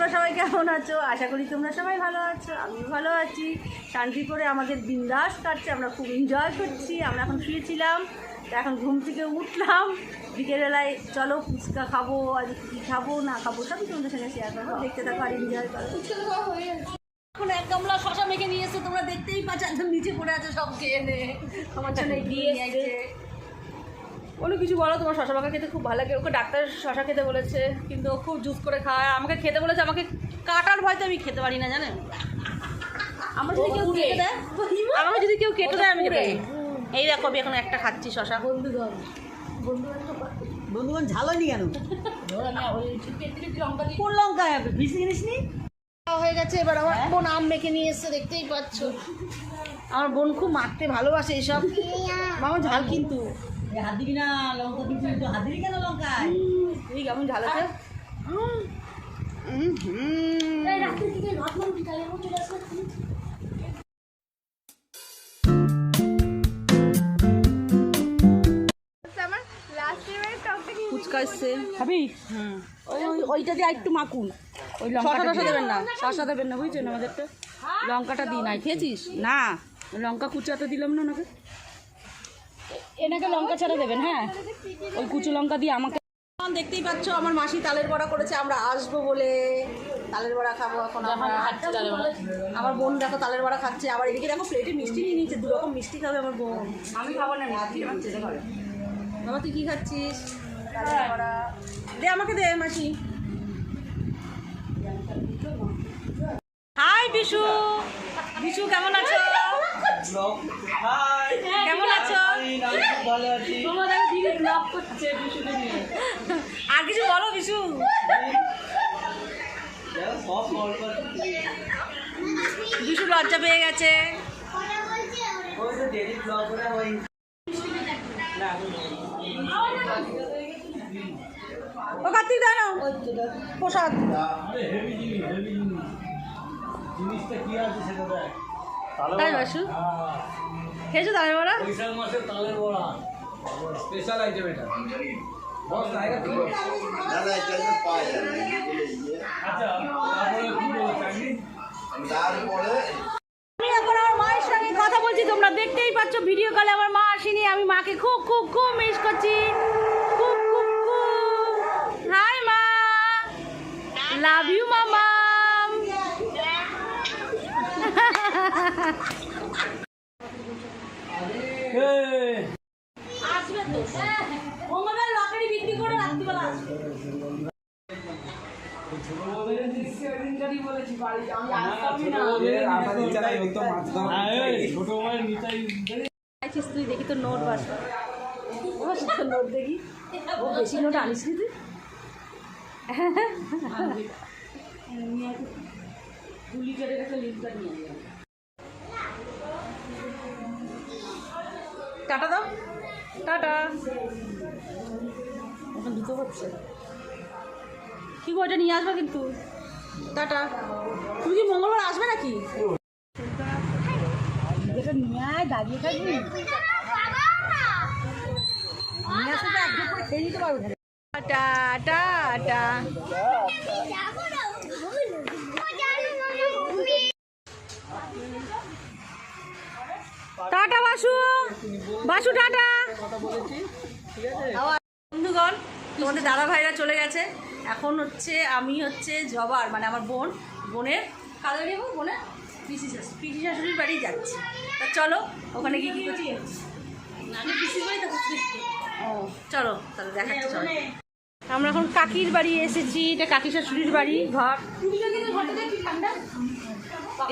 তোমরা সবাই কেমন আছো? আশা করি তোমরা সবাই ভালো আছো আমিও ভালো আছি। শান্তি করে আমাদের বিন্দাস কাটছে আমরা খুব এনজয় করছি আমরা এখন শুয়েছিলাম তো এখন ঘুম থেকে উঠলাম। বিকেলবেলায় চলো ফুচকা খাব আর কী খাব না খাব সবই তোমাদের সঙ্গে শেয়ার করব। দেখতে থাকো আর এনজয় করো। এখন এক গামলা শশা মেখে নিয়ে এসে তোমরা দেখতেই পাচ্ছ একদম নিচে পড়ে আছে সব খেয়ে নে। আমার জন্য নিয়ে অন্য কিছু বলো তোমার শশা মাখা খেতে খুব ভালো লাগে। ওকে ডাক্তার শশা খেতে বলেছে কিন্তু ও খুব জুস করে খায়। আমাকে খেতে বলেছে আমাকে কাটার ভয়তে আমি খেতে পারি না জানেন আমার যদি কেউ কেটে দেয় আমাকে যদি কেউ কেটে দেয় আমি এই দেখো আমি এখন একটা খাচ্ছি শশা। বন্ধুগণ। বন্ধুগণ ঝাল হয়নি কেন? লঙ্কা কোন লঙ্কা? ভিজে জিনিস নি হয়ে গেছে এবার আমার বোন আম মেখে নিয়ে এসছে দেখতেই পাচ্ছ। আমার বোন খুব মারতে ভালোবাসে এইসব মামা ঝাল কিন্তু। হাত দিবি না লঙ্কা দিবি তো হাত দিবি কেন লঙ্কায়? এই কেমন ঝাল আছে? উম, হুম। ফুচকা এসছে। খাবি? ওই ওই- ওইটা দিয়ে একটু মাখুন। ওই শশা লঙ্কাটা দেবেন না দেবেন না বুঝছেন আমাদেরটা? লঙ্কাটা দিই নাই খেয়েছিস? না। লঙ্কা কুচাতে দিলাম না ওনাকে। এনাকে লঙ্কা ছাড়া দেবেন হ্যাঁ? ওই কুচু লঙ্কা দিয়ে আমাকে দেখতেই পাচ্ছ আমার মাসি তালের বড়া করেছে আমরা আসব বলে। তালের বড়া খাব এখন আমার। বোন দেখো তালের বড়া খাচ্ছে। আবার এদিকে দেখো প্লেটে মিষ্টি নিয়ে নিয়েছে দু রকম মিষ্টি খাবে আমার বোন। আমি খাব না বাবা তুই কি খাচ্ছিস? তালের বড়া। দে আমাকে দে মাসি। হাই বিশু। বিশু কেমন আছো? কেমন আছো? আর কিছু বলো বিশু। বিশু লজ্জা পেয়ে গেছে। ও কার্তিক না প্রসাদ। তাই বাসু খেয়েছো তালের বড়া বৈশাখ মাসের তালের বড়া স্পেশাল আইটেম এটা। আচ্ছা আমি এখন আমার মায়ের সঙ্গে কথা বলছি তোমরা দেখতেই পাচ্ছ ভিডিও কলে আমার মা আসেনি আমি মাকে খুব খুব খুব মিস করছি খুব খুব খুব হাই মা লাভ ইউ মামাম আসবে তো মঙ্গলবার লটারি বিক্রি করে রাত্রিবেলা আসবে। ছোট ভাইয়ের মিঠাই আছিস তুই দেখি তো নোট বাস নোট দেখি। ও বেশি নোট আনিস তুই? টাটা দাও। টাটা। এখন দুটো হচ্ছে কি গো ওটা নিয়ে আসবে কিন্তু। টাটা। তুমি কি মঙ্গলবার আসবে নাকি? এটা নিয়ে আয় দাঁড়িয়ে থাকবি। নিয়ে আসলে খেয়ে নিতে পারব টাটা বাসু। বাসু টাটা। বন্ধুগণ তোমাদের দাদা ভাইরা চলে গেছে। এখন হচ্ছে আমি হচ্ছে জবার মানে আমার বোন বোনের কাদের বাড়ি বোনের পিসি শাশুড়ি। পিসি শাশুড়ির বাড়ি যাচ্ছি। তা চলো ওখানে গিয়ে কী করছি? ও চলো তাহলে দেখাচ্ছি চলো। আমরা এখন কাকির বাড়ি এসেছি এটা কাকি শাশুড়ির বাড়ি ঘর।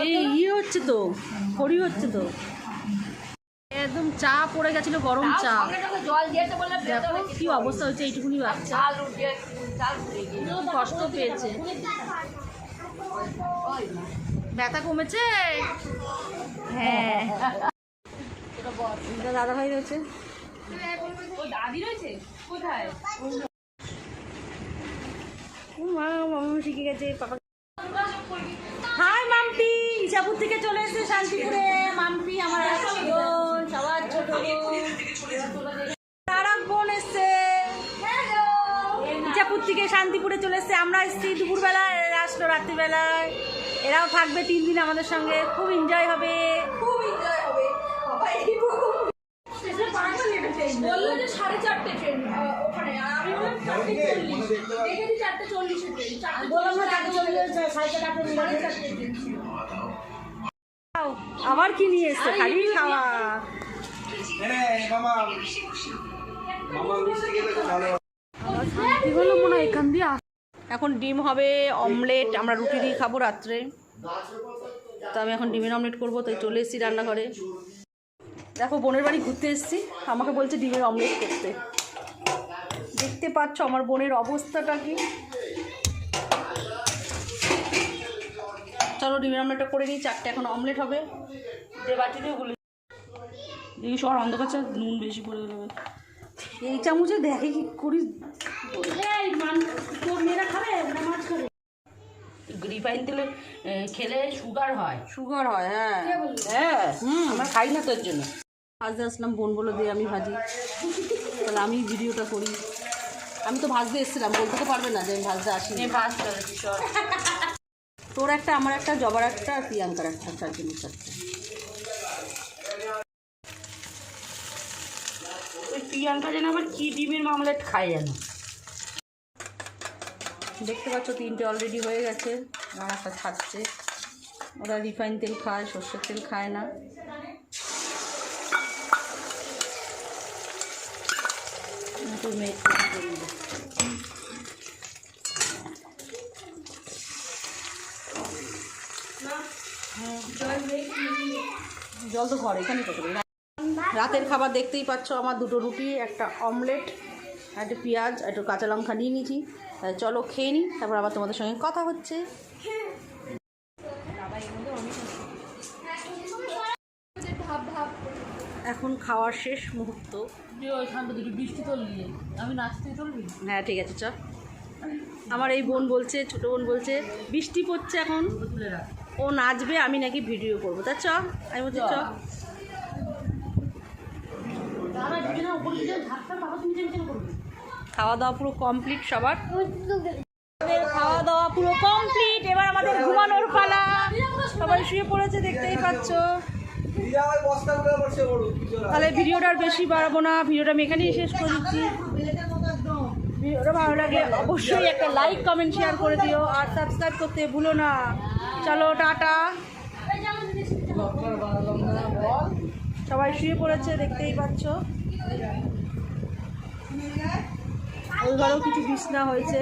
এই ইয়ে হচ্ছে তো হরি হচ্ছে তো। একদম চা পড়ে গেছিল গরম চা। দেখো কি অবস্থা হচ্ছে এইটুকুনি বাচ্চা। কষ্ট পেয়েছে। ব্যথা কমেছে? হ্যাঁ। দাদা ভাই রয়েছে। দাদি রয়েছে? কোথায়? মা মামা শিখে গেছে পাপা থেকে শান্তিপুরে চলে এসেছে। আমরা এসেছি দুপুরবেলা আসলো রাত্রিবেলায়। এরাও থাকবে তিন দিন আমাদের সঙ্গে। খুব এনজয় হবে। খুব এনজয় হবে। বলল যে সাড়ে চারটে ট্রেন ওখানে। আমি বললাম চারটে চল্লিশ। দেখেছি চারটে চল্লিশে ট্রেন চারটে বললাম না চারটে চল্লিশ সাড়ে চারটে সাড়ে চারটে ট্রেন আবার কি নিয়ে এসছে? খালি খাওয়া। মামা মামা মিষ্টি খেতে ভালো হলো মনে হয় এখান দিয়ে এখন ডিম হবে অমলেট, আমরা রুটি দিয়ে খাব রাত্রে। তো আমি এখন ডিমের অমলেট করব, তাই চলে এসেছি রান্নাঘরে। দেখো, বোনের বাড়ি ঘুরতে এসেছি। আমাকে বলছে ডিমের অমলেট করতে। দেখতে পাচ্ছ আমার বোনের অবস্থাটা কি? চলো, ডিমের অমলেটটা করে নিই। চারটে এখন অমলেট হবে। যে বাটিতেও গুলি দেখি সবার অন্ধকার নুন বেশি পড়ে গেলে। এই চামচে দেখে কি করি রিফাইন তেলে খেলে সুগার হয়। সুগার হয় হ্যাঁ। হ্যাঁ আমরা খাই না তোর জন্য। ভাজতে আসলাম বোন বলে দিয়ে আমি ভাজি। তাহলে আমি ভিডিওটা করি। আমি তো ভাজতে এসেছিলাম বলতে তো পারবে না যে আমি ভাজতে আসিনি। পাঁচ তোর একটা আমার একটা জবার একটা আর প্রিয়াঙ্কার একটা চারজনের চারটে। ওই প্রিয়াঙ্কা যেন আবার কি ডিমের মামলেট খায় যেন। দেখতে পাচ্ছ তিনটে অলরেডি হয়ে গেছে আমার একটা খাচ্ছে ওরা রিফাইন তেল খায়, সর্ষের তেল খায় না। জল তো ঘরে, এখানে তো করি। রাতের খাবার দেখতেই পাচ্ছ আমার দুটো রুটি, একটা অমলেট একটা পেঁয়াজ একটু কাঁচা লঙ্কা নিয়ে নিয়েছি চলো খেয়ে নিই তারপর আবার তোমাদের সঙ্গে কথা হচ্ছে। এখন খাওয়ার শেষ মুহূর্ত। বৃষ্টি আমি নাচতে তুলবি? হ্যাঁ ঠিক আছে চ। আমার এই বোন বলছে ছোট বোন বলছে বৃষ্টি পড়ছে এখন। ও নাচবে আমি নাকি ভিডিও করব। তা চ আমি বলছি চ। উপরে বাবা তুমি করবে খাওয়া দাওয়া পুরো কমপ্লিট সবার। খাওয়া দাওয়া পুরো কমপ্লিট এবার আমাদের ঘুমানোর পালা। সবাই শুয়ে পড়েছে, দেখতেই পাচ্ছ। তাহলে ভিডিওটা আর বেশি বাড়াবো না, ভিডিওটা আমি এখানেই শেষ করে দিচ্ছি। ভিডিওটা ভালো লাগে অবশ্যই একটা লাইক কমেন্ট শেয়ার করে দিও, আর সাবস্ক্রাইব করতে ভুলো না। চলো, টাটা। সবাই শুয়ে পড়েছে, দেখতেই পাচ্ছ। ওই কিছু বিছনা হয়েছে।